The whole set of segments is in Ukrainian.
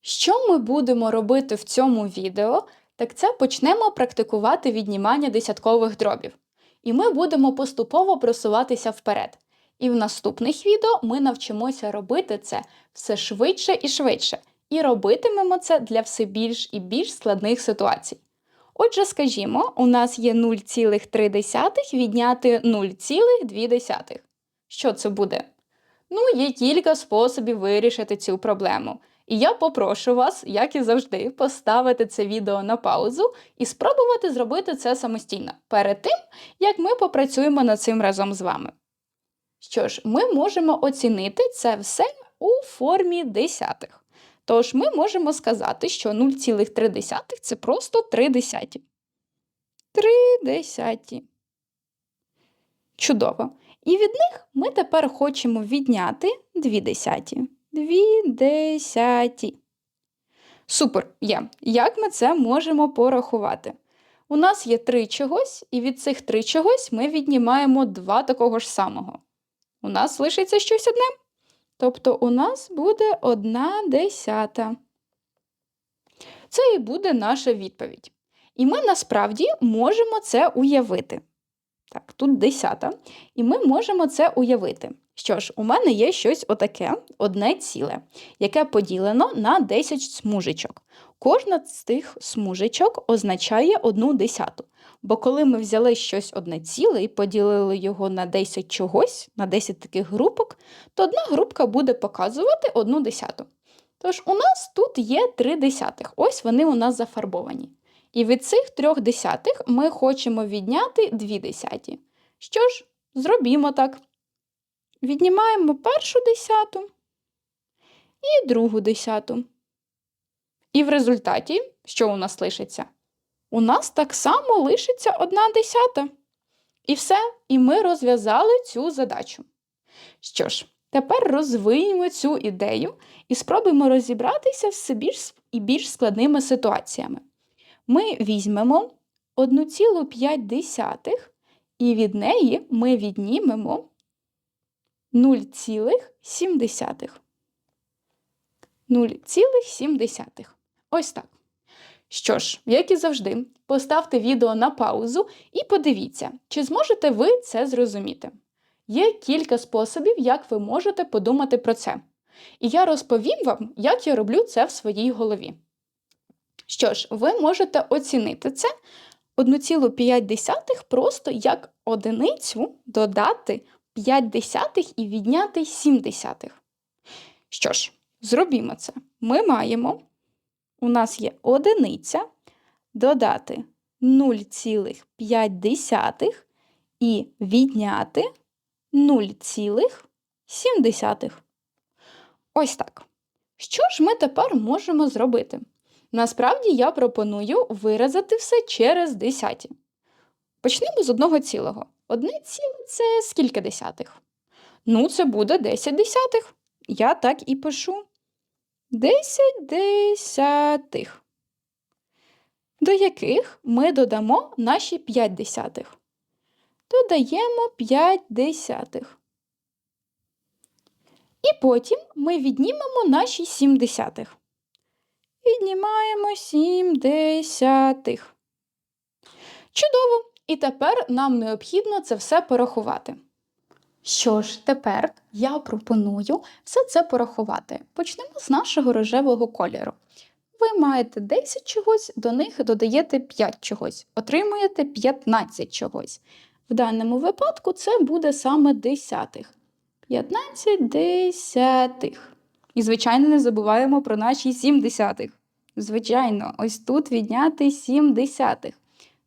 Що ми будемо робити в цьому відео, так це почнемо практикувати віднімання десяткових дробів. І ми будемо поступово просуватися вперед. І в наступних відео ми навчимося робити це все швидше і швидше, і робитимемо це для все більш і більш складних ситуацій. Отже, скажімо, у нас є 0,3 відняти 0,2. Що це буде? Ну, є кілька способів вирішити цю проблему. І я попрошу вас, як і завжди, поставити це відео на паузу і спробувати зробити це самостійно перед тим, як ми попрацюємо над цим разом з вами. Що ж, ми можемо оцінити це все у формі десятих. Тож ми можемо сказати, що 0,3 це просто 3 десяті. 3 десяті. Чудово. І від них ми тепер хочемо відняти 2 десяті. 2 десяті. Супер, є. Як ми це можемо порахувати? У нас є 3 чогось, і від цих 3 чогось ми віднімаємо 2 такого ж самого. У нас лишиться щось одне. Тобто у нас буде 1 десята. Це і буде наша відповідь. І ми насправді можемо це уявити. Так, тут десята. І ми можемо це уявити. Що ж, у мене є щось отаке, одне ціле, яке поділено на 10 смужечок. Кожна з тих смужечок означає одну десяту. Бо коли ми взяли щось одне ціле і поділили його на 10 чогось, на 10 таких групок, то одна групка буде показувати одну десяту. Тож у нас тут є 3 десятих, ось вони у нас зафарбовані. І від цих трьох десятих ми хочемо відняти 2 десяті. Що ж, зробімо так. Віднімаємо першу десяту і другу десяту. І в результаті, що у нас лишиться? У нас так само лишиться одна десята. І все, і ми розв'язали цю задачу. Що ж, тепер розвиємо цю ідею і спробуємо розібратися все більш і більш складними ситуаціями. Ми візьмемо 1,5 і від неї ми віднімемо 0,7. 0,7. Ось так. Що ж, як і завжди, поставте відео на паузу і подивіться, чи зможете ви це зрозуміти. Є кілька способів, як ви можете подумати про це. І я розповім вам, як я роблю це в своїй голові. Що ж, ви можете оцінити це 1,5 просто як одиницю додати 5 десятих і відняти 7 десятих. Що ж, зробімо це. Ми маємо, у нас є одиниця додати 0,5 і відняти 0,7. Ось так. Що ж ми тепер можемо зробити? Насправді я пропоную виразити все через десяті. Почнемо з одного цілого. Одне ціле це скільки десятих? Ну, це буде 10 десятих. Я так і пишу. 10 десятих. До яких ми додамо наші 5 десятих. Додаємо 5 десятих. І потім ми віднімемо наші 7 десятих. Віднімаємо 7 десятих. Чудово! І тепер нам необхідно це все порахувати. Що ж, тепер я пропоную все це порахувати. Почнемо з нашого рожевого кольору. Ви маєте 10 чогось, до них додаєте 5 чогось, отримуєте 15 чогось. В даному випадку це буде саме десятих. 15 десятих. І, звичайно, не забуваємо про наші 7 десятих. Звичайно, ось тут відняти 7 десятих.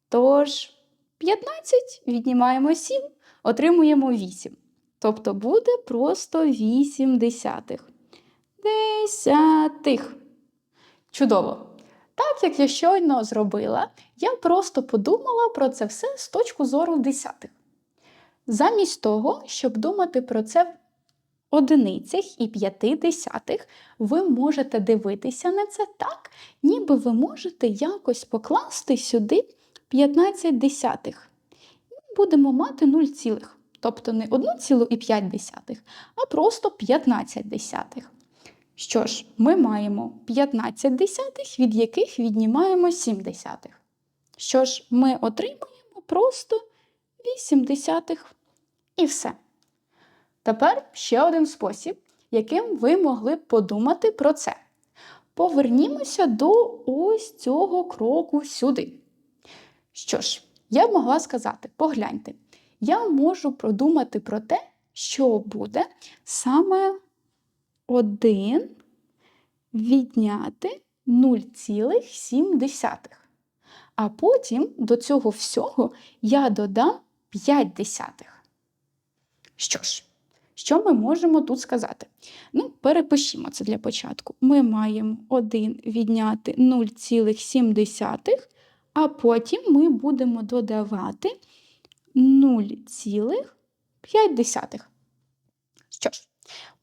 Тож, 15 віднімаємо 7, отримуємо 8. Тобто буде просто 8 десятих. Десятих. Чудово! Так як я щойно зробила, я просто подумала про це все з точки зору десятих. Замість того, щоб думати про це одиницях і п'яти десятих, ви можете дивитися на це так, ніби ви можете якось покласти сюди 15 десятих. І будемо мати 0 цілих. Тобто не 1,5, а просто 15 десятих. Що ж, ми маємо 15 десятих, від яких віднімаємо 7 десятих. Що ж, ми отримуємо просто 8 десятих. І все. Тепер ще один спосіб, яким ви могли б подумати про це. Повернімося до ось цього кроку сюди. Що ж, я б могла сказати: погляньте, я можу продумати про те, що буде саме 1 відняти 0,7. А потім до цього всього я додам 5 десятих. Що ж, що ми можемо тут сказати? Ну, перепишімо це для початку. Ми маємо 1 відняти 0,7, а потім ми будемо додавати 0,5. Що ж,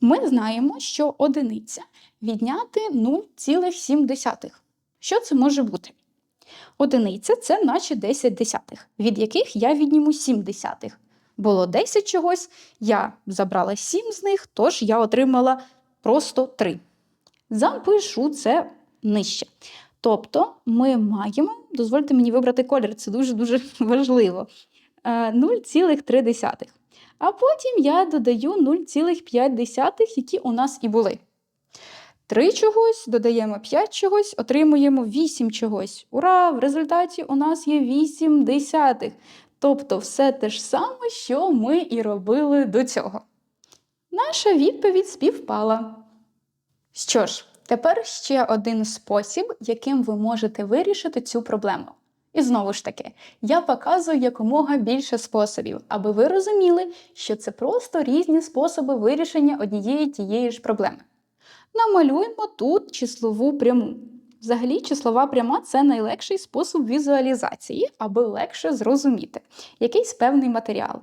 ми знаємо, що одиниця відняти 0,7. Що це може бути? Одиниця це наче 10 десятих, від яких я відніму 7 десятих. Було 10 чогось, я забрала 7 з них, тож я отримала просто 3. Запишу це нижче. Тобто ми маємо, дозвольте мені вибрати колір, це дуже-дуже важливо. е, 0,3. А потім я додаю 0,5, які у нас і були. 3 чогось, додаємо 5 чогось, отримуємо 8 чогось. Ура! В результаті у нас є 8 десятих. Тобто все те ж саме, що ми і робили до цього. Наша відповідь співпала. Що ж, тепер ще один спосіб, яким ви можете вирішити цю проблему. І знову ж таки, я показую якомога більше способів, аби ви розуміли, що це просто різні способи вирішення однієї тієї ж проблеми. Намалюємо тут числову пряму. Взагалі, числова пряма це найлегший спосіб візуалізації, аби легше зрозуміти якийсь певний матеріал.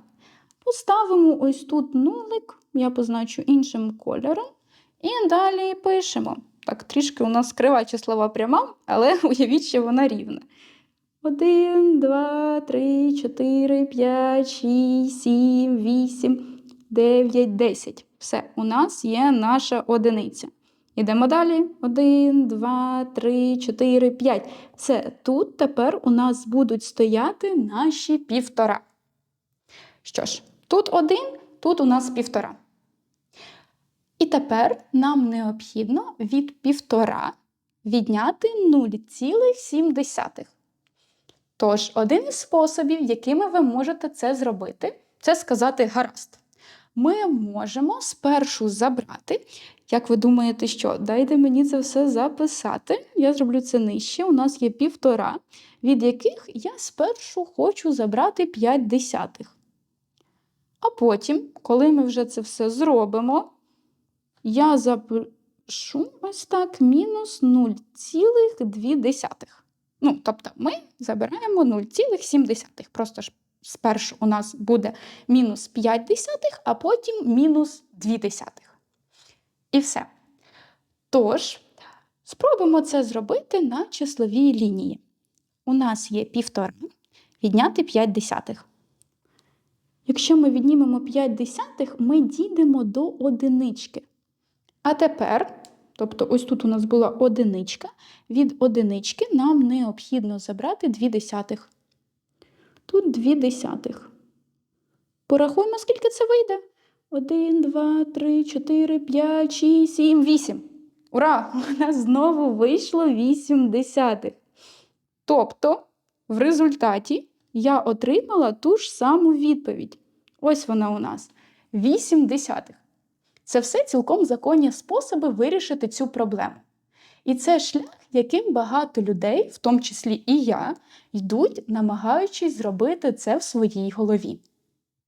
Поставимо ось тут нулик, я позначу іншим кольором, і далі пишемо. Так, трішки у нас крива числова пряма, але уявіть, що вона рівна. 1, 2, 3, 4, 5, 6, 7, 8, 9, 10. Все, у нас є наша одиниця. Ідемо далі. 1, 2, 3, 4, 5. Все, тут тепер у нас будуть стояти наші півтора. Що ж, тут один, тут у нас півтора. І тепер нам необхідно від півтора відняти 0,7. Тож, один із способів, якими ви можете це зробити, це сказати гаразд. Ми можемо спершу забрати. Як ви думаєте, що? Дайте мені це все записати. Я зроблю це нижче. У нас є півтора, від яких я спершу хочу забрати 5 десятих. А потім, коли ми вже це все зробимо, я запишу ось так мінус 0,2. Ну, тобто ми забираємо 0,7. Просто ж спершу у нас буде мінус 5 десятих, а потім мінус 2 десятих. І все. Тож, спробуємо це зробити на числовій лінії. У нас є півтора відняти 5 десятих. Якщо ми віднімемо 5 десятих, ми дійдемо до одинички. А тепер, тобто ось тут у нас була одиничка, від одинички нам необхідно забрати 2 десятих. Тут 2 десятих. Порахуємо, скільки це вийде. 1, 2, 3, 4, 5, 6, 7, 8. Ура! У нас знову вийшло 8 десятих. Тобто, в результаті я отримала ту ж саму відповідь. Ось вона у нас 8 десятих. Це все цілком законні способи вирішити цю проблему. І це шлях, яким багато людей, в тому числі і я, йдуть, намагаючись зробити це в своїй голові.